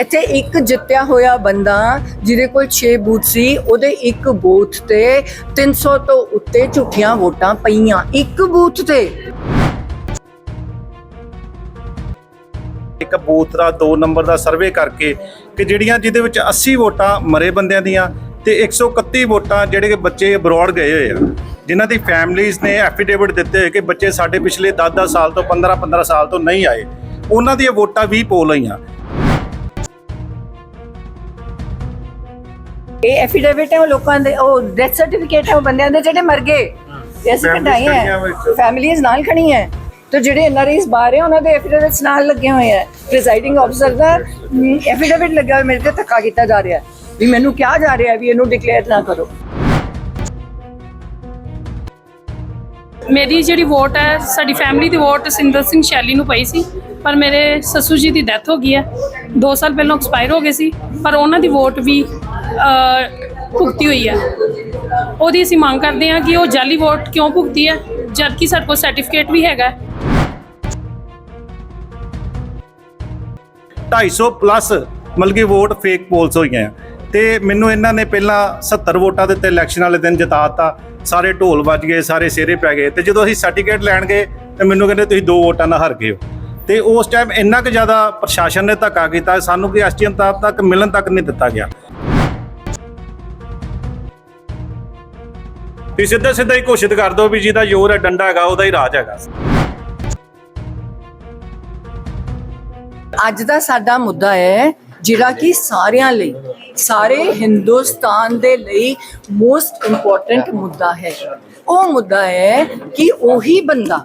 ਇੱਥੇ ਇੱਕ ਜਿੱਤਿਆ ਹੋਇਆ ਬੰਦਾ ਜਿਹਦੇ ਕੋਲ 6 ਬੂਥ ਸੀ, ਉਹਦੇ ਇੱਕ ਬੂਥ ਤੇ 300 ਤੋਂ ਉੱਤੇ ਝੂਠੀਆਂ ਵੋਟਾਂ ਪਈਆਂ, ਇੱਕ ਬੂਥ ਤੇ। ਇੱਕ ਬੂਥ ਦਾ 2 ਨੰਬਰ ਦਾ ਸਰਵੇ ਕਰਕੇ ਕਿ ਜਿਹੜੀਆਂ ਜਿਹਦੇ ਵਿੱਚ 80 ਵੋਟਾਂ ਮਰੇ ਬੰਦਿਆਂ ਦੀਆਂ ਤੇ 131 ਵੋਟਾਂ ਜਿਹੜੇ ਕਿ ਬੱਚੇ ਅਬਰੋਡ ਗਏ ਹੋਏ ਆ। ਜਿਨ੍ਹਾਂ ਦੀ ਫੈਮਲੀਆਂ ਨੇ ਐਫੀਡੇਵਿਟ ਦਿੱਤੇ ਹੋਏ ਕਿ ਬੱਚੇ ਸਾਡੇ ਪਿਛਲੇ 10-10 ਸਾਲ ਤੋਂ 15-15 ਸਾਲ ਤੋਂ ਨਹੀਂ ਆਏ। ਉਹਨਾਂ ਦੀਆਂ ਵੋਟਾਂ ਵੀ ਪੋਲ ਹੋਈਆਂ। ਇਹ ਐਫੀਡੇਵਿਟ ਹੈ ਉਹ ਲੋਕਾਂ ਦੇ ਉਹ ਡੈਥ ਸਰਟੀਫਿਕੇਟ ਹੈ ਉਹ ਬੰਦਿਆਂ ਦੇ ਜਿਹੜੇ ਮਰ ਗਏ। ਇਹ ਅਸੀਂ ਹੈ। ਫੈਮਿਲੀਆਂ ਨਾਲ ਖੜੀਆਂ ਹੈ। ਤੇ ਜਿਹੜੇ ਐਨਆਰਆਈਸ ਬਾਹਰ ਹੈ ਉਹਨਾਂ ਦੇ ਐਫੀਡੇਵਿਟਸ ਨਾਲ ਲੱਗੇ ਹੋਏ ਹੈ। ਪ੍ਰੀਜ਼ਾਈਡਿੰਗ ਅਫਸਰ ਦਾ ਐਫੀਡੇਵਿਟ ਲੱਗਿਆ ਹੋਇਆ ਮੇਰੇ ਤੇ ਧੱਕਾ ਕੀਤਾ ਜਾ ਰਿਹਾ ਹੈ। ਵੀ ਮੈਨੂੰ ਕਿਹਾ ਜਾ ਰਿਹਾ ਹੈ ਵੀ ਇਹਨੂੰ ਡਿਕਲੇਅਰ ਨਾ ਕਰੋ। ਮੇਰੀ ਜਿਹੜੀ ਵੋਟ ਹੈ ਸਾਡੀ ਫੈਮਿਲੀ ਦੀ ਵੋਟ ਸਿੰਦਰ ਸਿੰਘ ਸ਼ੈਲੀ ਨੂੰ ਪਈ ਸੀ ਪਰ ਮੇਰੇ ਸੱਸੂ ਜੀ ਦੀ ਡੈਥ ਹੋ ਗਈ ਹੈ। 2 ਸਾਲ ਪਹਿਲਾਂ ਐਕਸਪਾਇਰ ਹੋ ਗਏ ਸੀ ਪਰ ਉਹਨਾਂ ਦੀ ਵੋਟ ਵੀ ਭੁਗਤੀ ਹੋਈ ਹੈ। ਉਹਦੀ ਅਸੀਂ ਮੰਗ ਕਰਦੇ ਹਾਂ ਕਿ ਉਹ ਜਾਲੀ ਵੋਟ ਕਿਉਂ ਭੁਗਤੀ ਹੈ ਜਦ ਸਾਡੇ ਕੋਲ ਸਰਟੀਫਿਕੇਟ ਵੀ ਹੈਗਾ 250 ਪਲੱਸ ਮਤਲਬ ਕਿ ਵੋਟ ਫੇਕ ਪੋਲਸ ਹੋਈਆਂ ਤੇ ਮੈਨੂੰ ਇਹਨਾਂ ਨੇ ਪਹਿਲਾਂ 70 ਵੋਟਾਂ ਦੇ ਤੇ ਇਲੈਕਸ਼ਨ ਵਾਲੇ ਦਿਨ ਜਿਤਾਤਾ, ਸਾਰੇ ਢੋਲ ਵੱਜ ਗਏ, ਸਾਰੇ ਸਿਹਰੇ ਪੈ ਗਏ। ਤੇ ਜਦੋਂ ਅਸੀਂ ਸਰਟੀਫਿਕੇਟ ਲੈਣ ਗਏ, ਤੇ ਮੈਨੂੰ ਕਹਿੰਦੇ ਤੁਸੀਂ ਦੋ ਵੋਟਾਂ ਨਾਲ ਹਾਰ ਗਏ ਹੋ। ਤੇ ਉਸ ਟਾਈਮ ਇੰਨਾ ਕੁ ਜ਼ਿਆਦਾ ਪ੍ਰਸ਼ਾਸਨ ਨੇ ਧੱਕਾ ਕੀਤਾ, ਸਾਨੂੰ ਕਿ ਐਸਟੀਐਮ ਤੱਕ ਮਿਲਣ ਤੱਕ ਨਹੀਂ ਦਿੱਤਾ ਗਿਆ। ਤੁਸੀਂ ਸਿੱਧਾ ਸਿੱਧਾ ਹੀ ਘੋਸ਼ਿਤ ਕਰ ਦਿਓ ਵੀ ਜਿਹਦਾ ਜ਼ੋਰ ਹੈ, ਡੰਡਾ ਹੈਗਾ, ਉਹਦਾ ਹੀ ਰਾਜ ਹੈਗਾ। ਅੱਜ ਦਾ ਸਾਡਾ ਮੁੱਦਾ ਹੈ, ਜਿਹੜਾ ਕਿ ਸਾਰਿਆਂ ਲਈ, ਸਾਰੇ ਹਿੰਦੁਸਤਾਨ ਦੇ ਲਈ ਮੋਸਟ ਇੰਪੋਰਟੈਂਟ ਮੁੱਦਾ ਹੈ। ਉਹ ਮੁੱਦਾ ਹੈ ਕਿ ਉਹੀ ਬੰਦਾ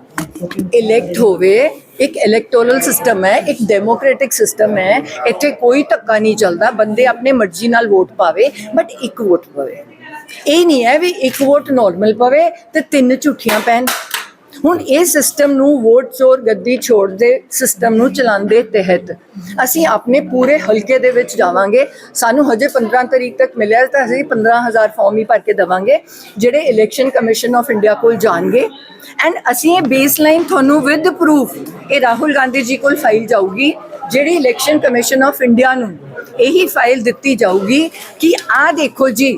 ਇਲੈਕਟ ਹੋਵੇ, ਇੱਕ ਇਲੈਕਟੋਰਲ ਸਿਸਟਮ ਹੈ, ਇੱਕ ਡੈਮੋਕ੍ਰੈਟਿਕ ਸਿਸਟਮ ਹੈ, ਇੱਥੇ ਕੋਈ ਧੱਕਾ ਨਹੀਂ ਚੱਲਦਾ, ਬੰਦੇ ਆਪਣੇ ਮਰਜ਼ੀ ਨਾਲ ਵੋਟ ਪਾਵੇ ਬਟ ਇੱਕ ਵੋਟ ਪਾਵੇ। ਇਹ ਨਹੀਂ ਹੈ ਵੀ ਇੱਕ ਵੋਟ ਨਾਰਮਲ ਪਵੇ ਤੇ ਤਿੰਨ ਝੂਠੀਆਂ ਪੈਣ। ਹੁਣ ਇਹ ਸਿਸਟਮ ਨੂੰ ਵੋਟ ਚੋਰ ਗੱਦੀ ਛੋੜ ਦੇ ਸਿਸਟਮ ਨੂੰ ਚਲਾਉਂਦੇ ਤਹਿਤ ਅਸੀਂ ਆਪਣੇ ਪੂਰੇ ਹਲਕੇ ਦੇ ਵਿੱਚ ਜਾਵਾਂਗੇ। ਸਾਨੂੰ ਹਜੇ 15 ਤਰੀਕ ਤੱਕ ਮਿਲਿਆ ਤਾਂ ਅਸੀਂ 15000 ਫਾਰਮ ਹੀ ਭਰ ਕੇ ਦਵਾਂਗੇ, ਜਿਹੜੇ ਇਲੈਕਸ਼ਨ ਕਮਿਸ਼ਨ ਆਫ ਇੰਡੀਆ ਕੋਲ ਜਾਣਗੇ। ਐਂਡ ਅਸੀਂ ਇਹ ਬੇਸਲਾਈਨ ਤੁਹਾਨੂੰ ਵਿਦ ਪ੍ਰੂਫ ਇਹ ਰਾਹੁਲ ਗਾਂਧੀ ਜੀ ਕੋਲ ਫਾਈਲ ਜਾਊਗੀ, ਜਿਹੜੀ ਇਲੈਕਸ਼ਨ ਕਮਿਸ਼ਨ ਆਫ ਇੰਡੀਆ ਨੂੰ ਇਹੀ ਫਾਈਲ ਦਿੱਤੀ ਜਾਊਗੀ ਕਿ ਆਹ ਦੇਖੋ ਜੀ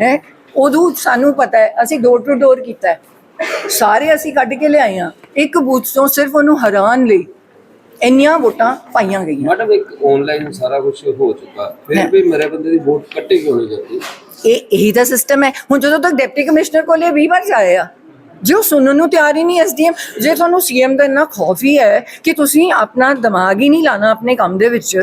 ਹੈ। ਉਦੋਂ ਸਾਨੂੰ ਪਤਾ ਹੈ ਅਸੀਂ ਡੋਰ ਟੂ ਡੋਰ ਕੀਤਾ। ਸਾਰੇ ਅਸੀਂ ਕੱਢ ਕੇ ਲਿਆਏ ਆ ਇੱਕ ਬੂਥ ਤੋਂ ਸਿਰਫ ਉਹਨੂੰ ਹਰਾਉਣ ਲਈ ਇੰਨੀਆਂ ਵੋਟਾਂ ਪਾਈਆਂ ਗਈਆਂ। ਮੈਡਮ ਇੱਕ ਆਨਲਾਈਨ ਸਾਰਾ ਕੁਝ ਹੋ ਚੁੱਕਾ। ਫਿਰ ਵੀ ਮੇਰੇ ਬੰਦੇ ਦੀ ਵੋਟ ਕੱਟੀ ਕਿਉਂ ਨਹੀਂ ਜਾਂਦੀ? ਇਹ ਇਹੀ ਤਾਂ ਸਿਸਟਮ ਹੈ। ਹੁਣ ਜਦੋਂ ਤੱਕ ਡਿਪਟੀ ਕਮਿਸ਼ਨਰ ਕੋਲ ਇਹ 20 ਵਾਰ ਜਾਏ ਆ ਜੇ ਸੁਣਨ ਨੂੰ ਤਿਆਰ ਹੀ ਨਹੀਂ ਐਸਡੀਐਮ ਜੇ ਤੁਹਾਨੂੰ ਸੀਐਮ ਦਾ ਇੰਨਾ ਖੌਫ ਹੀ ਹੈ ਕਿ ਤੁਸੀਂ ਆਪਣਾ ਦਿਮਾਗ ਹੀ ਨਹੀਂ ਲਾਣਾ ਆਪਣੇ ਕੰਮ ਦੇ ਵਿੱਚ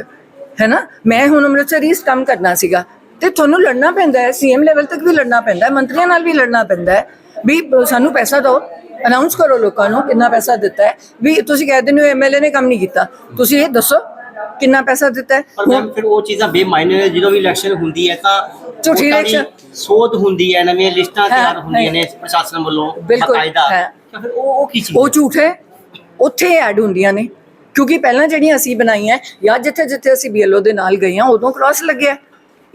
ਹੈ ਨਾ? ਮੈਂ ਹੁਣ ਅੰਮ੍ਰਿਤਸਰ ਹੀ ਕੰਮ ਕਰਨਾ ਸੀਗਾ। ਤੇ ਤੁਹਾਨੂੰ ਲੜਨਾ ਪੈਂਦਾ ਹੈ ਸੀਐਮ ਲੈਵਲ ਤੱਕ ਵੀ ਲੜਨਾ ਪੈਂਦਾ ਹੈ ਮੰਤਰੀਆਂ ਨਾਲ ਵੀ ਲੜਨਾ ਪੈਂਦਾ ਹੈ ਵੀ ਸਾਨੂੰ ਪੈਸਾ ਦਿਓ ਅਨਾਉਂਸ ਕਰੋ ਲੋਕਾਂ ਨੂੰ ਕਿੰਨਾ ਪੈਸਾ ਦਿੱਤਾ ਹੈ ਵੀ ਤੁਸੀਂ ਕਹਿ ਦਿੰਦੇ ਹੋ ਐਮਐਲਏ ਨੇ ਕੰਮ ਨਹੀਂ ਕੀਤਾ ਤੁਸੀਂ ਇਹ ਦੱਸੋ ਕਿੰਨਾ ਪੈਸਾ ਦਿੱਤਾ ਹੈ ਪਰ ਫਿਰ ਉਹ ਚੀਜ਼ਾਂ ਬੇਮਾਇਨੇ ਨੇ ਜਦੋਂ ਵੀ ਇਲੈਕਸ਼ਨ ਹੁੰਦੀ ਹੈ ਤਾਂ ਝੂਠੀ election। ਸੋਧ ਹੁੰਦੀ ਹੈ ਨਵੀਆਂ ਲਿਸਟਾਂ ਤਿਆਰ ਹੁੰਦੀਆਂ। ਨੇ ਪ੍ਰਸ਼ਾਸਨ ਵੱਲੋਂ ਬਕਾਇਦਾ। ਤਾਂ ਫਿਰ ਉਹ ਉਹ ਕੀ ਚੀਜ਼ ਉਹ? ਝੂਠ ਹੈ ਉੱਥੇ ਐਡ ਹੁੰਦੀਆਂ ਨੇ ਕਿਉਂਕਿ ਪਹਿਲਾਂ ਜਿਹੜੀਆਂ ਅਸੀਂ ਬਣਾਈਆਂ ਜਾਂ ਜਿੱਥੇ ਜਿੱਥੇ ਅਸੀਂ ਬੀਐਲਓ ਦੇ ਨਾਲ ਗਏ ਹਾਂ ਉਦੋਂ ਕ੍ਰਾਸ ਲੱਗਿਆ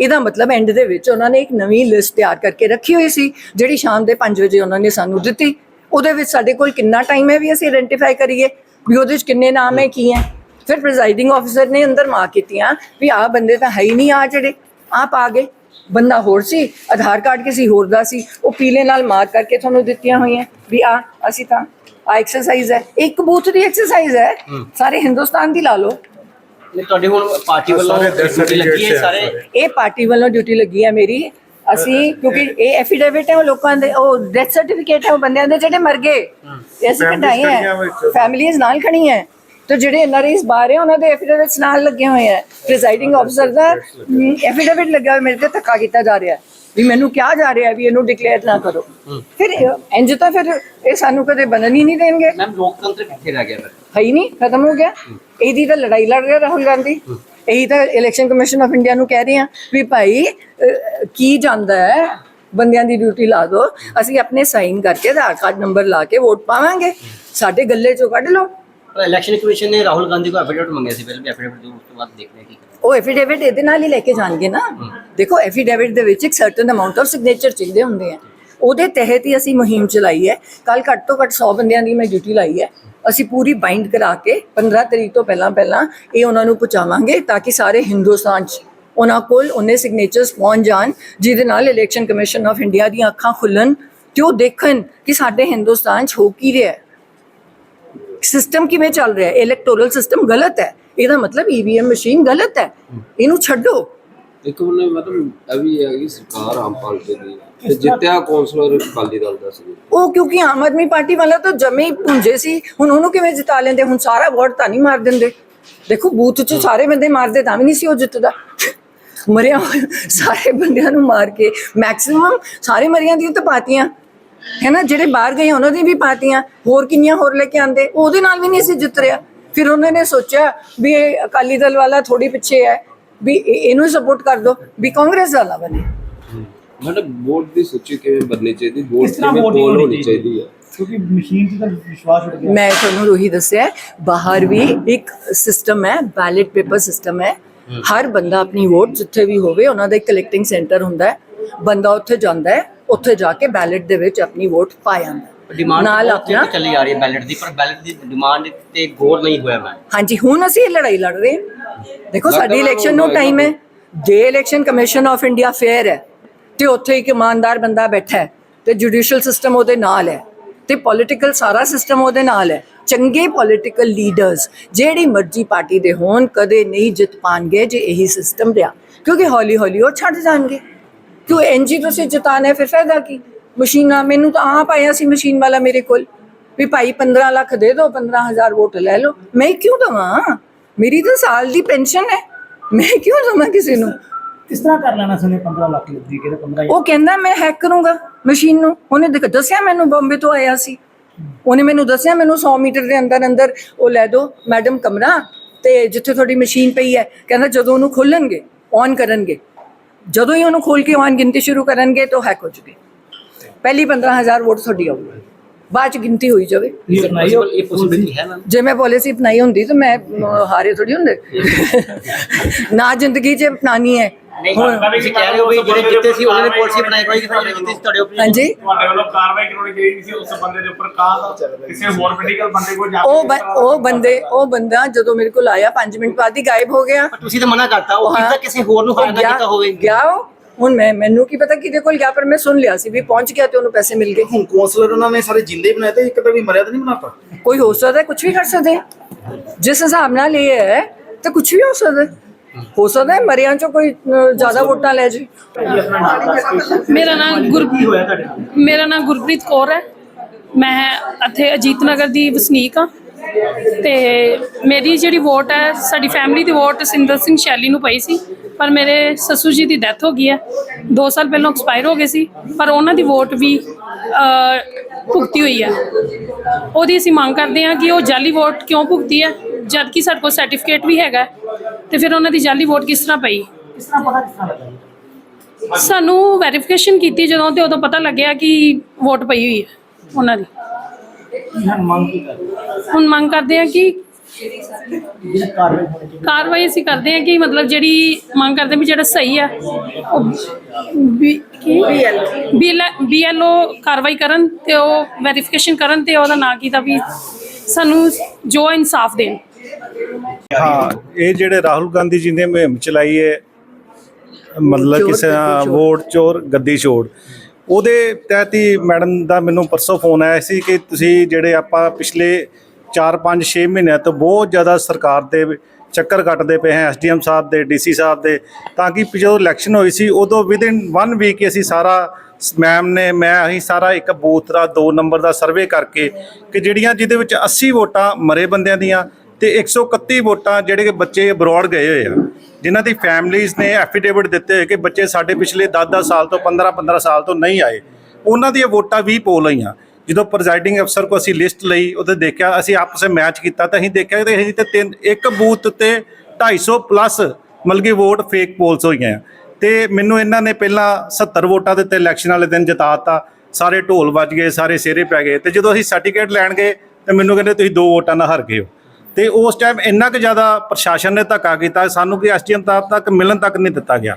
ਇਹਦਾ ਮਤਲਬ ਐਂਡ ਦੇ ਵਿੱਚ ਉਹਨਾਂ ਨੇ ਇੱਕ ਨਵੀਂ ਲਿਸਟ ਤਿਆਰ ਕਰਕੇ ਰੱਖੀ ਹੋਈ ਸੀ ਜਿਹੜੀ ਸ਼ਾਮ ਦੇ 5 ਵਜੇ ਉਹਨਾਂ ਨੇ ਸਾਨੂੰ ਦਿੱਤੀ। ਉਹਦੇ ਵਿੱਚ ਸਾਡੇ ਕੋਲ ਕਿੰਨਾ ਟਾਈਮ ਹੈ ਵੀ ਅਸੀਂ ਆਇਡੈਂਟੀਫਾਈ ਕਰੀਏ? ਵੀ ਉਹਦੇ ਵਿੱਚ ਕਿੰਨੇ ਨਾਮ ਹੈ ਕੀ ਹੈ? ਫਿਰ ਪ੍ਰੈਜ਼ਾਈਡਿੰਗ ਆਫੀਸਰ ਨੇ ਅੰਦਰ ਮਾਰ ਕੀਤੀਆਂ ਵੀ ਆਹ ਬੰਦੇ ਤਾਂ ਹੈ ਹੀ ਨਹੀਂ ਆ ਜਿਹੜੇ ਆਪ ਆ ਗਏ। ਬੰਦਾ ਹੋਰ ਸੀ ਆਧਾਰ ਕਾਰਡ ਕਿਸੇ ਹੋਰ ਦਾ ਸੀ ਉਹ ਪੀਲੇ ਨਾਲ ਮਾਰ ਕਰਕੇ ਤੁਹਾਨੂੰ ਦਿੱਤੀਆਂ ਹੋਈਆਂ। ਵੀ ਆ ਅਸੀਂ ਤਾਂ ਆ ਐਕਸਰਸਾਈਜ਼ ਹੈ। ਇੱਕ ਬੂਥ ਦੀ ਐਕਸਰਸਾਈਜ਼ ਹੈ। ਸਾਰੇ ਹਿੰਦੁਸਤਾਨ ਦੀ ਲਾ ਲਓ। ਨਹੀਂ, ਤੁਹਾਡੇ ਹੁਣ ਪਾਰਟੀ ਵੱਲੋਂ ਡਿਊਟੀ ਲੱਗੀ ਹੈ ਸਾਰੇ? ਇਹ ਪਾਰਟੀ ਵੱਲੋਂ ਡਿਊਟੀ ਲੱਗੀ ਹੈ ਮੇਰੀ। ਅਸੀਂ ਕਿਉਂਕਿ ਇਹ ਐਫੀਡੇਵਿਟ ਹੈ ਉਹ ਲੋਕਾਂ ਦੇ ਉਹ ਡੈਥ ਸਰਟੀਫਿਕੇਟ ਹੈ ਉਹ ਬੰਦਿਆਂ ਦੇ ਜਿਹੜੇ ਮਰ ਗਏ। ਇਹ ਅਸੀਂ ਕਢਾਏ ਹੈ। ਫੈਮਿਲੀਆਂ ਨਾਲ ਖੜੀਆਂ ਹੈ। ਤੇ ਜਿਹੜੇ ਐਨਆਰਆਈਸ ਬਾਹਰ ਹੈ ਉਹਨਾਂ ਦੇ ਐਫੀਡੇਵਿਟਸ ਨਾਲ ਲੱਗੇ ਹੋਏ ਹੈ। ਪ੍ਰੀਜ਼ਾਈਡਿੰਗ ਅਫਸਰ ਦਾ ਐਫੀਡੇਵਿਟ ਲੱਗਾ ਹੋਇਆ ਮੇਰੇ ਤੇ ਧੱਕਾ ਕੀਤਾ ਜਾ ਰਿਹਾ ਹੈ। ਵੀ ਮੈਨੂੰ ਕਿਹਾ ਜਾ ਰਿਹਾ ਵੀ ਇਹਨੂੰ ਡਿਕਲੇਅਰ ਨਾ ਕਰੋ। ਫਿਰ ਇੰਜ ਤਾਂ ਫਿਰ ਇਹ ਸਾਨੂੰ ਕਦੇ ਬਣਨ ਹੀ ਨਹੀਂ ਦੇਣਗੇ। ਮੈਮ ਲੋਕਤੰਤਰ ਕਿੱਥੇ ਰਹਿ ਗਿਆ ਫਿਰ? ਹੈ ਹੀ ਨਹੀਂ ਖਤਮ ਹੋ ਗਿਆ। ਇਹਦੀ ਤਾਂ ਲੜਾਈ ਲੜ ਰਿਹਾ ਰਾਹੁਲ ਗਾਂਧੀ। ਇਹੀ ਤਾਂ ਇਲੈਕਸ਼ਨ ਕਮਿਸ਼ਨ ਆਫ ਇੰਡੀਆ ਨੂੰ ਕਹਿ ਰਹੇ ਆ ਵੀ ਭਾਈ ਅਹ, ਕੀ ਜਾਂਦਾ ਹੈ? ਬੰਦਿਆਂ ਦੀ ਡਿਊਟੀ ਲਾ ਦਿਓ ਅਸੀਂ ਆਪਣੇ ਸਾਈਨ ਕਰਕੇ ਆਧਾਰ ਕਾਰਡ ਨੰਬਰ ਲਾ ਕੇ ਵੋਟ ਪਾਵਾਂਗੇ। ਸਾਡੇ ਗੱਲੇ ਚੋਂ ਕੱਢ ਲਓ। ਇਲੈਕਸ਼ਨ ਕਮਿਸ਼ਨ ਨੇ ਰਾਹੁਲ ਗਾਂਧੀ ਕੋ ਐਫੀਡੇਵਿਟ ਮੰਗਿਆ ਸੀ ਪਹਿਲੇ ਵੀ ਐਫੀਡੇਵਿਟ ਉਸ ਤੋਂ ਬਾਅਦ ਦੇਖਦੇ ਹਾਂ ਕੀ ਉਹ ਐਫੀਡੇਵਿਟ ਇਹਦੇ ਨਾਲ ਹੀ ਲੈ ਕੇ ਜਾਣਗੇ ਨਾ। ਦੇਖੋ ਐਫੀਡੇਵਿਟ ਦੇ ਵਿੱਚ ਇੱਕ ਸਰਟਨ ਅਮਾਉਂਟ ਆਫ ਸਿਗਨੇਚਰ ਚਾਹੀਦੇ ਹੁੰਦੇ ਆ। ਉਹਦੇ ਤਹਿਤ ਹੀ ਅਸੀਂ ਮੁਹਿੰਮ ਚਲਾਈ ਹੈ। ਕੱਲ ਘੱਟ ਤੋਂ ਘੱਟ 100 ਬੰਦਿਆਂ ਦੀ ਮੈਂ ਡਿਊਟੀ ਲਾਈ ਹੈ। ਅਸੀਂ ਪੂਰੀ ਬਾਈਂਡ ਕਰਾ ਕੇ 15 ਤਰੀਕ ਤੋਂ ਪਹਿਲਾਂ ਪਹਿਲਾਂ ਇਹ ਉਹਨਾਂ ਨੂੰ ਪਹੁੰਚਾਵਾਂਗੇ ਤਾਂ ਕਿ ਸਾਰੇ ਹਿੰਦੁਸਤਾਨ 'ਚ ਉਹਨਾਂ ਕੋਲ ਉਹਨੇ ਸਿਗਨੇਚਰਸ ਪਹੁੰਚ ਜਾਣ ਜਿਹਦੇ ਨਾਲ ਇਲੈਕਸ਼ਨ ਕਮਿਸ਼ਨ ਆਫ ਇੰਡੀਆ ਦੀਆਂ ਅੱਖਾਂ ਖੁੱਲਣ ਤੇ ਉਹ ਦੇਖਣ ਕਿ ਸਾਡੇ ਹਿੰਦੁਸਤਾਨ 'ਚ ਹੋ ਕੀ ਰਿਹਾ ਹੈ। ਸਿਸਟਮ ਕਿਵੇਂ ਚੱਲ ਰਿਹਾ ਹੈ? ਇਲੈਕਟੋਰਲ ਸਿਸਟਮ ਗਲਤ ਹੈ। ਇਹਦਾ ਮਤਲਬ ਈਵੀਐਮ ਮਸ਼ੀਨ ਗਲਤ ਹੈ। ਇਹਨੂੰ ਛੱਡੋ। ਇੱਕ ਬੰਨੇ ਮਤਲਬ ਇਹ ਵੀ ਹੈ ਕਿ ਸਰਕਾਰ ਆਮ ਪਾਰਟੀ ਦੀ ਤੇ ਜਿੱਤਿਆ ਕੌਂਸਲਰ ਅਕਾਲੀ ਦਲ ਦਾ ਸੀ। ਉਹ ਕਿਉਂਕਿ ਆਮ ਆਦਮੀ ਪਾਰਟੀ ਵਾਲਾ ਤਾਂ ਜਮੇ ਹੀ ਪੁੰਜੇ ਸੀ। ਹੁਣ ਉਹਨੂੰ ਕਿਵੇਂ ਜਿਤਾ ਲੈਂਦੇ? ਹੁਣ ਸਾਰਾ ਵੋਟ ਤਾਂ ਨਹੀਂ ਮਾਰ ਦਿੰਦੇ। ਦੇਖੋ ਬੂਥ 'ਚ ਸਾਰੇ ਬੰਦੇ ਮਾਰਦੇ ਤਾਂ ਵੀ ਨਹੀਂ ਸੀ ਉਹ ਜਿੱਤਦਾ। ਮਰਿਆ ਸਾਰੇ ਬੰਦਿਆਂ ਨੂੰ ਮਾਰ ਕੇ ਮੈਕਸਿਮਮ ਸਾਰੇ ਮਰੀਆਂ ਦੀਆਂ ਤਾਂ ਪਾਤੀਆਂ। ਹੈ ਨਾ ਜਿਹੜੇ ਬਾਹਰ ਗਏ ਉਹਨਾਂ ਦੀ ਵੀ ਪਾਤੀਆਂ। ਹੋਰ ਕਿੰਨੀਆਂ ਹੋਰ ਲੈ ਕੇ ਆਂਦੇ ਉਹਦੇ ਨਾਲ ਵੀ ਨਹੀਂ ਸੀ ਜਿੱਤ ਰਿਹਾ। ਫਿਰ ਉਹਨਾਂ ਨੇ ਸੋਚਿਆ ਵੀ ਇਹ ਅਕਾਲੀ ਦਲ ਵਾਲਾ ਥੋੜੀ ਪਿੱਛੇ ਹੈ ਵੀ ਇਹ- ਇਹਨੂੰ ਸਪੋਰਟ ਕਰ ਦੋ ਵੀ ਕਾਂਗਰਸ ਵਾਲਾ ਬਣੇ। ਮਤਲਬ ਵੋਟ ਦੀ ਸੂਚੀ ਕਿਵੇਂ ਬਣਨੀ ਚਾਹੀਦੀ? ਵੋਟ ਕਿਵੇਂ ਪੋਲ ਹੋਣੀ ਚਾਹੀਦੀ। ਹੈ? ਕਿਉਂਕਿ ਮਸ਼ੀਨ 'ਚ ਤਾਂ ਵਿਸ਼ਵਾਸ ਉੱਠ ਗਿਆ। ਮੈਂ ਤੁਹਾਨੂੰ ਉਹੀ ਦੱਸਿਆ ਬਾਹਰ ਵੀ ਇੱਕ ਸਿਸਟਮ ਹੈ ਬੈਲਟ ਪੇਪਰ ਸਿਸਟਮ ਹੈ। ਹਰ ਬੰਦਾ ਆਪਣੀ ਵੋਟ ਜਿੱਥੇ ਵੀ ਹੋਵੇ ਉਹਨਾਂ ਦਾ ਇੱਕ ਕਲੈਕਟਿੰਗ ਸੈਂਟਰ ਹੁੰਦਾ ਹੈ। ਬੰਦਾ ਉੱਥੇ ਜਾਂਦਾ ਹੈ ਉੱਥੇ ਜਾ ਕੇ ਬੈਲਟ ਦੇ ਵਿੱਚ ਆਪਣੀ ਵੋਟ ਪਾ ਜਾਂਦਾ ਹੈ। ਡਿਮਾਂਡ ਨਾਲ ਆਪਣਾ ਚੱਲੀ ਆ ਰਹੀ ਹੈ ਬੈਲਟ ਦੀ ਪਰ ਬੈਲਟ ਦੀ ਡਿਮਾਂਡ ਤੇ ਗੌਰ ਨਹੀਂ ਹੋਇਆ ਮੈਂ। ਹਾਂਜੀ ਹੁਣ ਅਸੀਂ ਇਹ ਲੜਾਈ ਲੜ ਰਹੇ ਹਾਂ। ਦੇਖੋ ਸਾਡੀ ਇਲੈਕਸ਼ਨ ਨੂੰ ਟਾਈਮ ਹੈ। ਜੇ election commission of India fair ਹੈ ਤੇ ਉੱਥੇ ਇੱਕ ਇਮਾਨਦਾਰ ਬੰਦਾ ਬੈਠਾ ਹੈ ਤੇ ਜੁਡੀਸ਼ੀਅਲ ਸਿਸਟਮ ਉਹਦੇ ਨਾਲ ਹੈ ਤੇ ਪੋਲਿਟੀਕਲ ਸਾਰਾ ਸਿਸਟਮ ਉਹਦੇ ਨਾਲ ਹੈ। ਚੰਗੇ ਪੋਲਿਟੀਕਲ ਲੀਡਰਸ ਜਿਹੜੀ ਮਰਜ਼ੀ ਪਾਰਟੀ ਦੇ ਹੋਣ ਕਦੇ ਨਹੀਂ ਜਿੱਤ ਪਾਣਗੇ ਜੇ ਇਹੀ ਸਿਸਟਮ ਰਿਹਾ। ਕਿਉਂਕਿ ਹੌਲੀ ਹੌਲੀ ਉਹ ਛੱਡ ਜਾਣਗੇ। ਕਿਉਂ ਐਨਜੀ ਤੁਸੀਂ ਜਿਤਾਣਾ ਫਿਰ ਫਾਇਦਾ ਕੀ? ਮਸ਼ੀਨਾਂ ਮੈਨੂੰ ਤਾਂ ਆਪ ਆਇਆ ਸੀ ਮਸ਼ੀਨ ਵਾਲਾ ਮੇਰੇ ਕੋਲ ਵੀ ਭਾਈ 15 ਲੱਖ ਦੇ ਦਿਓ 15000 ਵੋਟ ਲੈ ਲਓ। ਮੈਂ ਕਿਉਂ ਦਵਾਂ? ਮੇਰੀ ਤਾਂ ਸਾਲ ਦੀ ਪੈਨਸ਼ਨ ਹੈ। ਮੈਂ ਕਿਉਂ ਦਵਾਂ ਕਿਸੇ ਨੂੰ? ਕਿਸ ਤਰ੍ਹਾਂ ਕਰ ਲੈਣਾ ਸੀ ਉਹਨੇ 15 ਲੱਖ ਲੱਗੀ ਕਿਤੇ 15 ਉਹ ਕਹਿੰਦਾ ਮੈਂ ਹੈਕ ਕਰੂੰਗਾ ਮਸ਼ੀਨ ਨੂੰ। ਉਹਨੇ ਦੇਖ ਦੱਸਿਆ ਮੈਨੂੰ ਬੰਬੇ ਤੋਂ ਆਇਆ ਸੀ। ਉਹਨੇ ਮੈਨੂੰ ਦੱਸਿਆ ਮੈਨੂੰ 100 ਮੀਟਰ ਦੇ ਅੰਦਰ ਅੰਦਰ ਉਹ ਲੈ ਦਿਓ ਮੈਡਮ ਕਮਰਾ ਤੇ ਜਿੱਥੇ ਤੁਹਾਡੀ ਮਸ਼ੀਨ ਪਈ ਹੈ। ਕਹਿੰਦਾ ਜਦੋਂ ਉਹਨੂੰ ਖੋਲਣਗੇ ਔਨ ਕਰਨਗੇ। ਜਦੋਂ ਹੀ ਉਹਨੂੰ ਖੋਲ ਕੇ ਔਨ ਗਿਣਤੀ ਸ਼ੁਰੂ ਕਰਨਗੇ ਤਾਂ ਹੈਕ ਹੋ ਜੂਗੀ। ਪਹਿਲੀ 15000 ਵੋਟ ਤੁਹਾਡੀ ਆਊਗੀ। ਬਾਅਦ ਚ ਗਿਣਤੀ ਹੋਈ ਜਾਵੇ। ਇਹ ਪੋਸਿਬਿਲਿਟੀ ਹੈ ਜੇ ਮੈਂ ਪਾਲਿਸੀ ਅਪਣਾਈ ਹੁੰਦੀ ਤਾਂ ਮੈਂ ਹਾਰੇ ਥੋੜੀ ਹੁੰਦੇ। ਨਾ ਜ਼ਿੰਦਗੀ 'ਚ ਅਪਣਾਣੀ ਹੈ। ਨਹੀਂ ਤੁਸੀਂ ਕਹਿ ਰਹੇ ਹੋ ਵੀ ਜਿਹੜੇ ਜਿੱਤੇ ਸੀ ਉਹਨਾਂ ਨੇ ਪਾਲਿਸੀ ਬਣਾਈ ਕੋਈ ਜਿਹੜੇ ਜਿੱਤੇ ਸੀ ਤੁਹਾਡੇ opinion ਹਾਂਜੀ। ਤੁਹਾਡੇ ਵੱਲੋਂ ਕਾਰਵਾਈ ਕਰਾਉਣੀ ਚਾਹੀਦੀ ਸੀ ਉਸ ਬੰਦੇ ਦੇ ਉੱਪਰ ਕਾਂ ਕਿਸੇ ਹੋਰ ਪੋਲੀਟੀਕਲ ਬੰਦੇ ਕੋਲ ਜਾ ਕੇ ਉਹ ਬ- ਉਹ ਬੰਦੇ ਉਹ ਬੰਦਾ ਜਦੋਂ ਮੇਰੇ ਕੋਲ ਆਇਆ 5 ਮਿੰਟ ਬਾਅਦ ਹੀ ਗਾਇਬ ਹੋ ਗਿਆ। ਤੁਸੀਂ ਤਾਂ ਮਨਾ ਕਰਤਾ ਉਹ। ਕਿਤਾ ਕਿਸੇ ਹੋਰ ਨੂੰ ਹਾਇਰ ਕੀਤਾ ਹੋਵੇ। ਗਿਆ ਉਹ। ਹੁਣ ਮੈਂ ਮੈਨੂੰ ਕੀ ਪਤਾ ਕਿਹਦੇ ਕੋਲ ਗਿਆ ਪਰ ਮੈਂ ਸੁਣ ਲਿਆ ਸੀ ਵੀ ਪਹੁੰਚ ਗਿਆ ਤੇ ਉਹਨੂੰ ਪੈਸੇ ਮਿਲ ਗਏ। ਹੁਣ ਕੌਂਸਲਰ ਉਹਨਾਂ ਨੇ ਸਾਰੇ ਜਿੰਦੇ ਹੀ ਬਣਾਏ ਤੇ ਇੱਕ ਤਾਂ ਵੀ ਮਰਿਆ ਤਾਂ ਨਹੀਂ ਬਣਾਤਾ ਕੋਈ ਹੋ ਸਕਦਾ ਕੁਝ ਵੀ ਕਰ ਸਕਦੇ। ਜਿਸ ਹਿਸਾਬ ਨਾਲ ਇਹ ਹੈ ਤਾਂ ਕੁਝ ਵੀ ਹੋ ਸਕਦਾ। ਹੈ। ਹੋ ਸਕਦਾ ਹੈ ਮਰਿਆਂ ਚੋਂ ਕੋਈ ਜ਼ਿਆਦਾ ਵੋਟਾਂ ਲੈ ਜੇ। ਮੇਰਾ ਨਾਮ ਗੁਰ ਮੇਰਾ ਨਾਮ ਗੁਰਪ੍ਰੀਤ ਕੌਰ ਹੈ। ਮੈਂ ਇੱਥੇ ਅਜੀਤ ਨਗਰ ਦੀ ਵਸਨੀਕ ਹਾਂ। ਤੇ ਮੇਰੀ ਜਿਹੜੀ ਵੋਟ ਹੈ ਸਾਡੀ ਫੈਮਿਲੀ ਦੀ ਵੋਟ ਸਿੰਦਰ ਸਿੰਘ ਸ਼ੈਲੀ ਨੂੰ ਪਈ ਸੀ। ਪਰ ਮੇਰੇ ਸੱਸੂ ਜੀ ਦੀ ਡੈਥ ਹੋ ਗਈ ਹੈ। 2 ਸਾਲ ਪਹਿਲਾਂ ਐਕਸਪਾਇਰ ਹੋ ਗਏ ਸੀ ਪਰ ਉਹਨਾਂ ਦੀ ਵੋਟ ਵੀ ਭੁਗਤੀ ਹੋਈ ਹੈ। ਉਹਦੀ ਅਸੀਂ ਮੰਗ ਕਰਦੇ ਹਾਂ ਕਿ ਉਹ ਜਾਲੀ ਵੋਟ ਕਿਉਂ ਭੁਗਤੀ ਹੈ ਜਦ ਕਿ ਸਾਡੇ ਕੋਲ ਸਰਟੀਫਿਕੇਟ ਵੀ ਹੈਗਾ ਹੈ। ਤੇ ਫਿਰ ਉਹਨਾਂ ਦੀ ਜਾਲੀ ਵੋਟ ਕਿਸ ਤਰ੍ਹਾਂ ਪਈ? ਕਿਸ ਤਰ੍ਹਾਂ ਪਤਾ ਕਿਸ ਤਰ੍ਹਾਂ ਲੱਗਾ ਸਾਨੂੰ ਵੈਰੀਫਿਕੇਸ਼ਨ ਕੀਤੀ ਜਦੋਂ ਤੇ ਉਦੋਂ ਪਤਾ ਲੱਗਿਆ ਕਿ ਵੋਟ ਪਈ ਹੋਈ ਹੈ ਉਹਨਾਂ ਦੀ। ਹੁਣ ਮੰਗ ਕਰਦੇ? ਆ ਕਿ ਕਾਰਵਾਈ ਅਸੀਂ ਕਰਦੇ ਆ ਕਿ ਮਤਲਬ ਜਿਹੜੀ ਮੰਗ ਕਰਦੇ ਵੀ ਜਿਹੜਾ ਸਹੀ ਆ ਉਹ ਬੀਐਲਓ ਕਾਰਵਾਈ ਕਰਨ ਤੇ ਉਹ ਵੈਰੀਫਿਕੇਸ਼ਨ ਕਰਨ ਤੇ ਉਹਦਾ ਨਾਂ ਕੀਤਾ ਵੀ ਸਾਨੂੰ ਜੋ ਇਨਸਾਫ ਦੇਣ। ਹਾਂ ਇਹ ਜਿਹੜੇ ਰਾਹੁਲ ਗਾਂਧੀ ਜੀ ਨੇ ਮੁਹਿੰਮ ਚਲਾਈ ਹੈ ਮਤਲਬ ਚੋਰ ਕਿਸੇ। ਵੋਟ ਚੋਰ ਗੱਦੀ ਛੋੜ ਉਹਦੇ ਤਹਿਤ ਹੀ ਮੈਡਮ ਦਾ ਮੈਨੂੰ ਪਰਸੋਂ ਫੋਨ ਆਇਆ ਸੀ ਕਿ ਤੁਸੀਂ ਜਿਹੜੇ ਆਪਾਂ ਪਿਛਲੇ 4 5 6 ਮਹੀਨਿਆਂ ਤੋਂ ਬਹੁਤ ਜ਼ਿਆਦਾ ਸਰਕਾਰ ਦੇ ਚੱਕਰ ਕੱਟਦੇ ਪਏ ਹਾਂ, ਐਸਡੀਐਮ ਸਾਹਿਬ ਦੇ, ਡੀਸੀ ਸਾਹਿਬ ਦੇ, ਤਾਂ ਕਿ ਜਦੋਂ ਇਲੈਕਸ਼ਨ ਹੋਈ ਸੀ, ਉਦੋਂ ਵਿਦਿਨ 1 ਵੀਕ ਅਸੀਂ ਸਾਰਾ ਮੈਮ ਨੇ, ਮੈਂ ਅਸੀਂ ਸਾਰਾ ਇੱਕ ਬੂਥ ਦਾ 2 ਨੰਬਰ ਦਾ ਸਰਵੇ ਕਰਕੇ ਕਿ ਜਿਹੜੀਆਂ ਜਿਹਦੇ ਵਿੱਚ 80 ਵੋਟਾਂ ਮਰੇ ਬੰਦਿਆਂ ਦੀਆਂ ਤੇ 131 ਵੋਟਾਂ ਜਿਹੜੇ ਕਿ ਬੱਚੇ ਅਬਰੋਡ ਗਏ ਹੋਏ ਆ। ਜਿਨ੍ਹਾਂ ਦੀ ਫੈਮਲੀਆਂ ਨੇ ਐਫੀਡੇਵਿਟ ਦਿੱਤੇ ਹੋਏ ਕਿ ਬੱਚੇ ਸਾਡੇ ਪਿਛਲੇ 10-10 ਸਾਲ ਤੋਂ 15-15 ਸਾਲ ਤੋਂ ਨਹੀਂ ਆਏ। ਉਹਨਾਂ ਦੀਆਂ ਵੋਟਾਂ ਵੀ ਪੋਲ ਹੋਈਆਂ ਜਦੋਂ ਪ੍ਰੈਜ਼ਾਈਡਿੰਗ ਅਫਸਰ ਕੋ ਅਸੀਂ ਲਿਸਟ ਲਈ, ਉਹਦੇ ਦੇਖਿਆ, ਅਸੀਂ ਆਪਸ ਵਿੱਚ ਮੈਚ ਕੀਤਾ ਤਾਂ ਅਸੀਂ ਦੇਖਿਆ ਕਿ ਅਸੀਂ ਤੇ ਤਿੰਨ, ਇੱਕ ਬੂਥ ਤੇ 250 ਪਲੱਸ ਮਤਲਬ ਕਿ ਵੋਟ ਫੇਕ ਪੋਲਸ ਹੋਈਆਂ ਆ। ਤੇ ਮੈਨੂੰ ਇਹਨਾਂ ਨੇ ਪਹਿਲਾਂ 70 ਵੋਟਾਂ ਦੇ ਉੱਤੇ ਇਲੈਕਸ਼ਨ ਵਾਲੇ ਦਿਨ ਜਿਤਾਤਾ, ਸਾਰੇ ਢੋਲ ਵੱਜ ਗਏ, ਸਾਰੇ ਸਿਹਰੇ ਪੈ ਗਏ ਤੇ ਜਦੋਂ ਅਸੀਂ ਸਰਟੀਫਿਕੇਟ ਲੈਣ ਗਏ ਤੇ ਮੈਨੂੰ ਕਹਿੰਦੇ ਤੁਸੀਂ ਦੋ ਵੋਟਾਂ ਨਾਲ ਹਾਰ ਗਏ ਹੋ ਤੇ ਉਸ ਟਾਈਮ ਇੰਨਾ ਕੁ ਜ਼ਿਆਦਾ ਪ੍ਰਸ਼ਾਸਨ ਨੇ ਧੱਕਾ ਕੀਤਾ, ਸਾਨੂੰ ਕਿ ਐਸਟੀਐਮ ਤੱਕ ਮਿਲਣ ਤੱਕ ਨਹੀਂ ਦਿੱਤਾ ਗਿਆ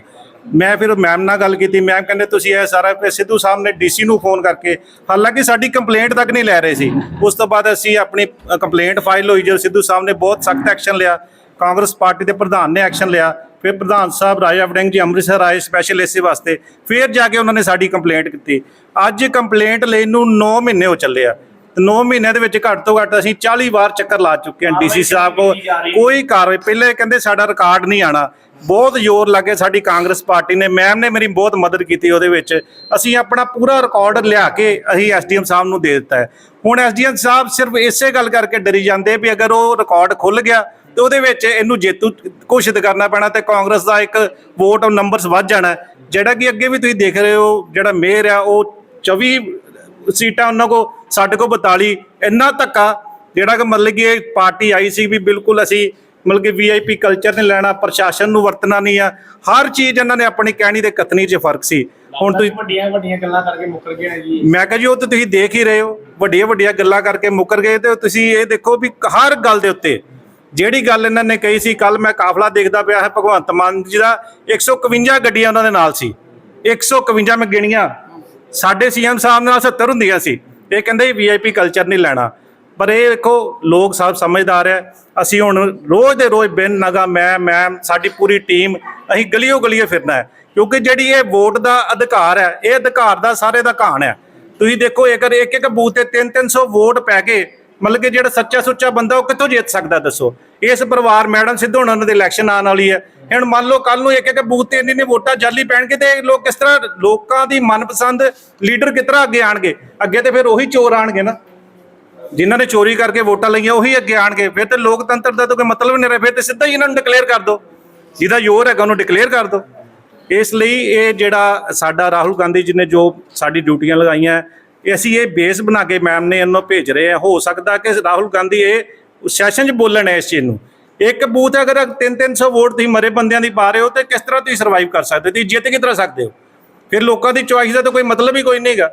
ਮੈਂ ਫਿਰ ਮੈਮ ਨਾਲ ਗੱਲ ਕੀਤੀ। ਮੈਮ ਕਹਿੰਦੇ, ਤੁਸੀਂ ਇਹ ਸਾਰਾ ਫਿਰ ਸਿੱਧੂ ਸਾਹਿਬ ਨੇ ਡੀਸੀ ਨੂੰ ਫੋਨ ਕਰਕੇ, ਹਾਲਾਂਕਿ ਸਾਡੀ ਕੰਪਲੇਂਟ ਤੱਕ ਨਹੀਂ ਲੈ ਰਹੇ ਸੀ। ਉਸ ਤੋਂ ਬਾਅਦ ਅਸੀਂ ਆਪਣੀ ਕੰਪਲੇਂਟ ਫਾਈਲ ਹੋਈ, ਜਦੋਂ ਸਿੱਧੂ ਸਾਹਿਬ ਨੇ ਬਹੁਤ ਸਖਤ ਐਕਸ਼ਨ ਲਿਆ। ਕਾਂਗਰਸ ਪਾਰਟੀ ਦੇ ਪ੍ਰਧਾਨ ਨੇ ਐਕਸ਼ਨ ਲਿਆ। ਫਿਰ ਪ੍ਰਧਾਨ ਸਾਹਿਬ ਰਾਜਾ ਵੜਿੰਗ ਜੀ ਅੰਮ੍ਰਿਤਸਰ ਆਏ ਸਪੈਸ਼ਲ ਇਸੇ ਵਾਸਤੇ। ਫਿਰ ਜਾ ਕੇ ਉਹਨਾਂ ਨੇ ਸਾਡੀ ਕੰਪਲੇਂਟ ਕੀਤੀ। ਅੱਜ ਕੰਪਲੇਂਟ ਲੈਣ ਨੂੰ 9 ਮਹੀਨੇ ਹੋ ਚੱਲੇ ਆ। 9 ਮਹੀਨਿਆਂ ਦੇ ਵਿੱਚ ਘੱਟ ਤੋਂ ਘੱਟ ਅਸੀਂ 40 ਵਾਰ ਚੱਕਰ ਲਾ ਚੁੱਕੇ ਹਾਂ ਡੀਸੀ ਸਾਹਿਬ ਕੋ ਕੋਈ ਕਾਰਵਾਈ ਪਹਿਲੇ ਕਹਿੰਦੇ ਸਾਡਾ ਰਿਕਾਰਡ ਨਹੀਂ ਆਣਾ। ਬਹੁਤ ਜ਼ੋਰ ਲੱਗੇ ਸਾਡੀ ਕਾਂਗਰਸ ਪਾਰਟੀ ਨੇ। ਮੈਮ ਨੇ ਮੇਰੀ ਬਹੁਤ ਮਦਦ ਕੀਤੀ ਉਹਦੇ ਵਿੱਚ। ਅਸੀਂ ਆਪਣਾ ਪੂਰਾ ਰਿਕਾਰਡ ਲਿਆ ਕੇ ਅਸੀਂ ਐਸਡੀਐਮ ਸਾਹਿਬ ਨੂੰ ਦੇ ਦਿੱਤਾ ਹੈ। ਹੁਣ ਐਸਡੀਐਮ ਸਾਹਿਬ ਸਿਰਫ ਇਸੇ ਗੱਲ ਕਰਕੇ ਡਰੀ ਜਾਂਦੇ ਵੀ ਅਗਰ ਉਹ ਰਿਕਾਰਡ ਖੁੱਲ ਗਿਆ ਤੇ ਉਹਦੇ ਵਿੱਚ ਇਹਨੂੰ ਜੇਤੂ ਘੋਸ਼ਿਤ ਕਰਨਾ ਪੈਣਾ ਤੇ ਕਾਂਗਰਸ ਦਾ ਇੱਕ ਵੋਟ ਨੰਬਰਸ ਵੱਧ ਜਾਣਾ। ਜਿਹੜਾ ਕਿ ਅੱਗੇ ਵੀ ਤੁਸੀਂ ਦੇਖ ਰਹੇ ਹੋ ਜਿਹੜਾ ਮੇਅਰ ਆ ਉਹ 24 ਸੀਟਾਂ ਉਹਨਾਂ ਕੋ ਸਾਡੇ ਕੋ 42 ਇੰਨਾ ਧੱਕਾ ਜਿਹੜਾ ਕਿ ਮਤਲਬ ਕਿ ਇਹ ਪਾਰਟੀ ਆਈ ਸੀ ਵੀ ਬਿਲਕੁਲ ਅਸੀਂ ਮਤਲਬ ਕਿ ਵੀਆਈਪੀ ਕਲਚਰ ਨੇ ਲੈਣਾ ਪ੍ਰਸ਼ਾਸਨ ਨੂੰ ਵਰਤਣਾ ਨਹੀਂ ਆ। ਹਰ ਚੀਜ਼ ਇਹਨਾਂ ਨੇ ਆਪਣੀ ਕਹਿਣੀ ਤੇ ਕਥਨੀ 'ਚ ਫ਼ਰਕ ਸੀ। ਹੁਣ ਤੁਸੀਂ ਵੱਡੀਆਂ ਵੱਡੀਆਂ ਗੱਲਾਂ ਕਰਕੇ ਮੁੱਕਰ ਗਏ ਜੀ। ਮੈਂ ਕਹਾਂ ਜੀ ਉਹ ਤਾਂ ਤੁਸੀਂ ਦੇਖ ਹੀ ਰਹੇ ਹੋ। ਵੱਡੀਆਂ ਵੱਡੀਆਂ ਗੱਲਾਂ ਕਰਕੇ ਮੁੱਕਰ ਗਏ ਤੇ ਤੁਸੀਂ ਇਹ ਦੇਖੋ ਵੀ ਹਰ ਗੱਲ ਦੇ ਉੱਤੇ ਜਿਹੜੀ ਗੱਲ ਇਹਨਾਂ ਨੇ ਕਹੀ ਸੀ ਕੱਲ ਮੈਂ ਕਾਫਲਾ ਦੇਖਦਾ ਪਿਆ ਹੈ ਭਗਵੰਤ ਮਾਨ ਜੀ ਦਾ 151 ਗੱਡੀਆਂ ਉਹਨਾਂ ਦੇ ਨਾਲ ਸੀ। 151 ਮੈਂ ਗਿਣੀਆਂ। ਸਾਡੇ ਸੀਐਮ ਸਾਹਿਬ ਨਾਲ 70 ਹੁੰਦੀਆਂ ਸੀ। ਇਹ ਕਹਿੰਦੇ ਵੀਆਈਪੀ ਕਲਚਰ ਨਹੀਂ ਲੈਣਾ। ਪਰ ਇਹ ਦੇਖੋ ਲੋਕ ਸਭ ਸਮਝਦਾਰ ਹੈ। ਅਸੀਂ ਹੁਣ ਰੋਜ਼ ਦੇ ਰੋਜ਼ ਬਿਨ ਨਗਾ, ਮੈਂ ਮੈਂ ਸਾਡੀ ਪੂਰੀ ਟੀਮ, ਅਸੀਂ ਗਲੀਓ ਗਲੀਏ ਫਿਰਨਾ ਹੈ। ਕਿਉਂਕਿ ਜਿਹੜੀ ਇਹ ਵੋਟ ਦਾ ਅਧਿਕਾਰ ਹੈ, ਇਹ ਅਧਿਕਾਰ ਦਾ ਸਾਰੇ ਦਾ ਕਹਾਣ ਹੈ। ਤੁਸੀਂ ਦੇਖੋ ਇੱਕ ਇੱਕ ਇੱਕ ਬੂਥ ਤੇ 3-300 ਵੋਟ ਪੈ ਕੇ ਮਤਲਬ ਕਿ ਜਿਹੜਾ ਸੱਚਾ ਸੁੱਚਾ ਬੰਦਾ ਉਹ ਕਿੱਥੋਂ ਜਿੱਤ ਸਕਦਾ ਦੱਸੋ? ਇਸ ਪਰਿਵਾਰ ਮੈਡਮ ਸਿੱਧੂ ਉਹਨਾਂ ਦੇ ਇਲੈਕਸ਼ਨ ਆਉਣ ਵਾਲੀ ਹੈ। ਹੁਣ ਮੰਨ ਲਓ ਕੱਲ ਨੂੰ ਇੱਕ ਇੱਕ ਬੂਥ ਤੇ ਇੰਨੀ ਨੇ ਵੋਟਾਂ ਜਾਲੀ ਪੈਣਗੇ ਤੇ ਲੋਕ ਕਿਸ ਤਰ੍ਹਾਂ ਲੋਕਾਂ ਦੀ ਮਨਪਸੰਦ ਲੀਡਰ ਕਿਸ ਤਰ੍ਹਾਂ ਅੱਗੇ ਆਣਗੇ? ਅੱਗੇ ਤੇ ਫਿਰ ਉਹੀ ਚੋਰ ਆਣਗੇ ਨਾ। ਜਿਨ੍ਹਾਂ ਨੇ ਚੋਰੀ ਕਰਕੇ ਵੋਟਾਂ ਲਈਆਂ, ਉਹੀ ਅੱਗੇ ਆਣਗੇ। ਫਿਰ ਤੇ ਲੋਕਤੰਤਰ ਦਾ ਤਾਂ ਕੋਈ ਮਤਲਬ ਨਹੀਂ ਰਿਹਾ। ਫਿਰ ਤੇ ਸਿੱਧਾ ਹੀ ਇਹਨਾਂ ਨੂੰ ਡਿਕਲੇਅਰ ਕਰ ਦਿਓ। ਜਿਹਦਾ ਜ਼ੋਰ ਹੈਗਾ, ਉਹਨੂੰ ਡਿਕਲੇਅਰ ਕਰ ਦਿਓ। ਇਸ ਲਈ ਇਹ ਜਿਹੜਾ ਸਾਡਾ ਰਾਹੁਲ ਗਾਂਧੀ ਜੀ ਨੇ ਜੋ ਸਾਡੀ ਡਿਊਟੀਆਂ ਲਗਾਈਆਂ, ਇਹ ਅਸੀਂ ਇਹ ਬੇਸ ਬਣਾ ਕੇ ਮੈਮ ਨੇ ਇਹਨੂੰ ਭੇਜ ਰਹੇ ਆ। ਹੋ ਸਕਦਾ ਕਿ ਰਾਹੁਲ ਗਾਂਧੀ ਇਹ ਸੈਸ਼ਨ 'ਚ ਬੋਲਣ ਇਸ ਚੀਜ਼ ਨੂੰ। ਇੱਕ ਬੂਥ ਅਗਰ 3-300 ਵੋਟ ਤੁਸੀਂ ਮਰੇ ਬੰਦਿਆਂ ਦੀ ਪਾ ਰਹੇ ਹੋ ਤੇ ਕਿਸ ਤਰ੍ਹਾਂ ਤੁਸੀਂ ਸਰਵਾਈਵ ਕਰ ਸਕਦੇ ਹੋ? ਤੁਸੀਂ ਜਿੱਤ ਕਿਸ ਤਰ੍ਹਾਂ ਸਕਦੇ ਹੋ? ਫਿਰ ਲੋਕਾਂ ਦੀ ਚੁਆਇਸ ਦਾ ਤਾਂ ਕੋਈ ਮਤਲਬ ਹੀ ਕੋਈ ਨਹੀਂਗਾ।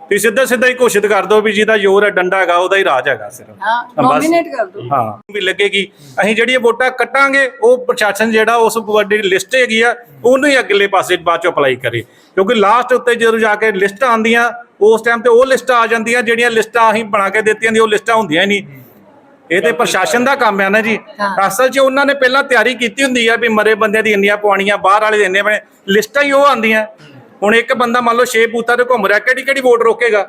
ਤੁਸੀਂ ਸਿੱਧਾ ਸਿੱਧਾ ਹੀ ਘੋਸ਼ਿਤ ਕਰ ਦਿਓ ਵੀ ਜਿਹਦਾ ਜ਼ੋਰ ਹੈ ਡੰਡਾ ਹੈਗਾ ਉਹਦਾ ਹੀ ਰਾਜ ਹੈਗਾ ਸਿਰਫ। ਹਾਂ। ਨੋਮੀਨੇਟ ਕਰ ਦਿਓ। ਹਾਂ ਵੀ ਲੱਗੇਗੀ। ਅਸੀਂ ਜਿਹੜੀਆਂ ਵੋਟਾਂ ਕੱਟਾਂਗੇ ਉਹ ਪ੍ਰਸ਼ਾਸਨ ਜਿਹੜਾ ਉਸ ਵੱਡੀ ਲਿਸਟ ਹੈਗੀ ਆ ਉਹਨੂੰ ਹੀ ਅਗਲੇ ਪਾਸੇ ਬਾਅਦ ਚੋਂ ਅਪਲਾਈ ਕਰੇ। ਕਿਉਂਕਿ ਲਾਸਟ ਉੱਤੇ ਜਦੋਂ ਜਾ ਕੇ ਲਿਸਟ ਆਉਂਦੀਆਂ ਉਸ ਟਾਈਮ ਤੇ ਉਹ ਲਿਸਟਾਂ ਆ ਜਾਂਦੀਆਂ ਜਿਹੜੀਆਂ ਲਿਸਟਾਂ ਅਸੀਂ ਬਣਾ ਕੇ ਦਿੱਤੀਆਂ ਦੀ ਉਹ ਲਿਸਟਾਂ ਹੁੰਦੀਆਂ ਹੀ ਨਹੀਂ। ਇਹ ਤੇ ਪ੍ਰਸ਼ਾਸਨ ਦਾ ਕੰਮ ਹੈ ਨਾ ਜੀ। ਅਸਲ 'ਚ ਉਹਨਾਂ ਨੇ ਪਹਿਲਾਂ ਤਿਆਰੀ ਕੀਤੀ ਹੁੰਦੀ ਆ ਵੀ ਮਰੇ ਬੰਦਿਆਂ ਦੀ ਇੰਨੀਆਂ ਪਵਾਣੀਆਂ ਬਾਹਰ ਵਾਲੇ ਦੇ ਇੰਨੇ ਬਣੇ ਲਿਸਟਾਂ ਹੀ ਉਹ ਆਉਂਦੀਆਂ। ਹੁਣ ਇੱਕ ਬੰਦਾ ਮੰਨ ਲਓ 6 ਬੂਥਾਂ ਤੇ ਘੁੰਮ ਰਿਹਾ ਕਿਹੜੀ ਕਿਹੜੀ ਵੋਟ ਰੋਕੇਗਾ?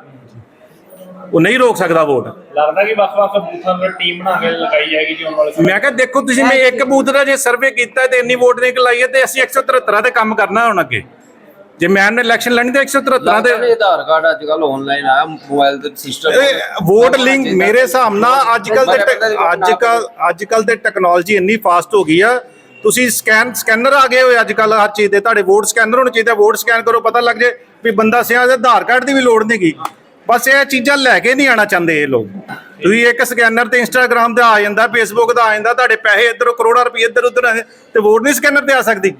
ਉਹ ਨਹੀਂ ਰੋਕ ਸਕਦਾ ਵੋਟ। ਲੱਗਦਾ ਕਿ ਵੱਖ-ਵੱਖ ਬੂਥਾਂ ਦੀ ਟੀਮ ਬਣਾ ਕੇ ਲਗਾਈ ਜਾਏਗੀ ਜੀ ਆਉਣ ਵਾਲੇ ਮੈਂ ਕਿਹਾ ਦੇਖੋ ਤੁਸੀਂ ਮੈਂ ਇੱਕ ਬੂਥ ਦਾ ਜੇ ਸਰਵੇ ਕੀਤਾ ਤੇ ਇੰਨੀ ਵੋਟ ਨਿਕਲ ਆਈ ਹੈ ਤੇ ਅਸੀਂ 173 ਤੇ ਕੰਮ ਕਰਨਾ ਹੁਣ ਅੱਗੇ। ਜੇ ਮੈਂ ਨੇ ਇਲੈਕਸ਼ਨ ਲੜਨੀ ਤੇ 173 ਲੱਗਦਾ ਤੇ ਨਹੀਂ ਆਧਾਰ ਕਾਰਡ ਅੱਜ ਕੱਲ ਆਨਲਾਈਨ ਆਇਆ ਮੋਬਾਈਲ ਦੇ ਸਿਸਟਮ ਇਹ ਵੋਟ ਲਿੰਕ ਮੇਰੇ ਹਿਸਾਬ ਨਾਲ ਅੱਜ ਕੱਲ ਦੇ ਅੱਜ ਕੱਲ ਅੱਜ ਕੱਲ ਦੇ ਟੈਕਨੋਲੋਜੀ ਇੰਨੀ ਫਾਸਟ ਹੋ ਗਈ ਆ। ਤੁਸੀਂ ਸਕੈਨ ਸਕੈਨਰ ਆ ਗਏ ਹੋਏ ਅੱਜ ਕੱਲ ਹਰ ਚੀਜ਼ ਦੇ। ਤੁਹਾਡੇ ਵੋਟ ਸਕੈਨਰ ਹੋਣੇ ਚਾਹੀਦੇ ਵੋਟ ਸਕੈਨ ਕਰੋ ਪਤਾ ਲੱਗ ਜੇ ਵੀ ਬੰਦਾ ਸਿਆ ਦੇ ਆਧਾਰ ਕਾਰਡ ਦੀ ਵੀ ਲੋੜ ਨਹੀਂਗੀ ਬਸ ਇਹ ਚੀਜ਼ਾਂ ਲੈ ਕੇ ਨਹੀਂ ਆਣਾ ਚਾਹੁੰਦੇ ਇਹ ਲੋਕ। ਤੁਸੀਂ ਇੱਕ ਸਕੈਨਰ ਤੇ ਇੰਸਟਾਗ੍ਰam ਦਾ ਆ ਜਾਂਦਾ ਫੇਸਬੁੱਕ ਦਾ ਆ ਜਾਂਦਾ ਤੁਹਾਡੇ ਪੈਸੇ ਇੱਧਰੋਂ ਕਰੋੜਾਂ ਰੁਪਏ ਇੱਧਰ ਉੱਧਰ ਤੇ ਵੋਟ ਨਹੀਂ ਸਕੈਨਰ ਤੇ ਆ ਸਕਦੀ।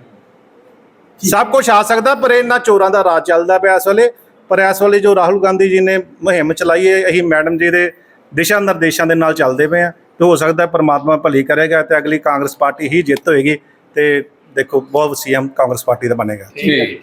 ਸਭ ਕੁਝ ਆ ਸਕਦਾ, ਪਰ ਇਹਨਾਂ ਚੋਰਾਂ ਦਾ ਰਾਜ ਚੱਲਦਾ ਪਿਆ ਇਸ ਵੇਲੇ। ਪਰ ਇਸ ਵੇਲੇ ਜੋ ਰਾਹੁਲ ਗਾਂਧੀ ਜੀ ਨੇ ਮੁਹਿੰਮ ਚਲਾਈ ਹੈ ਅਸੀਂ ਮੈਡਮ ਜੀ ਦੇ ਦਿਸ਼ਾ ਨਿਰਦੇਸ਼ਾਂ ਦੇ ਨਾਲ ਚੱਲਦੇ ਪਏ ਆ। ਤੇ ਹੋ ਸਕਦਾ ਪਰਮਾਤਮਾ ਭਲੀ ਕਰੇਗਾ ਤੇ ਅਗਲੀ ਕਾਂਗਰਸ ਪਾਰਟੀ ਹੀ ਜਿੱਤ ਹੋਏਗੀ ਤੇ ਦੇਖੋ, ਬਹੁਤ ਸੀਐਮ ਕਾਂਗਰਸ ਪਾਰਟੀ ਦਾ ਬਣੇਗਾ। ਠੀਕ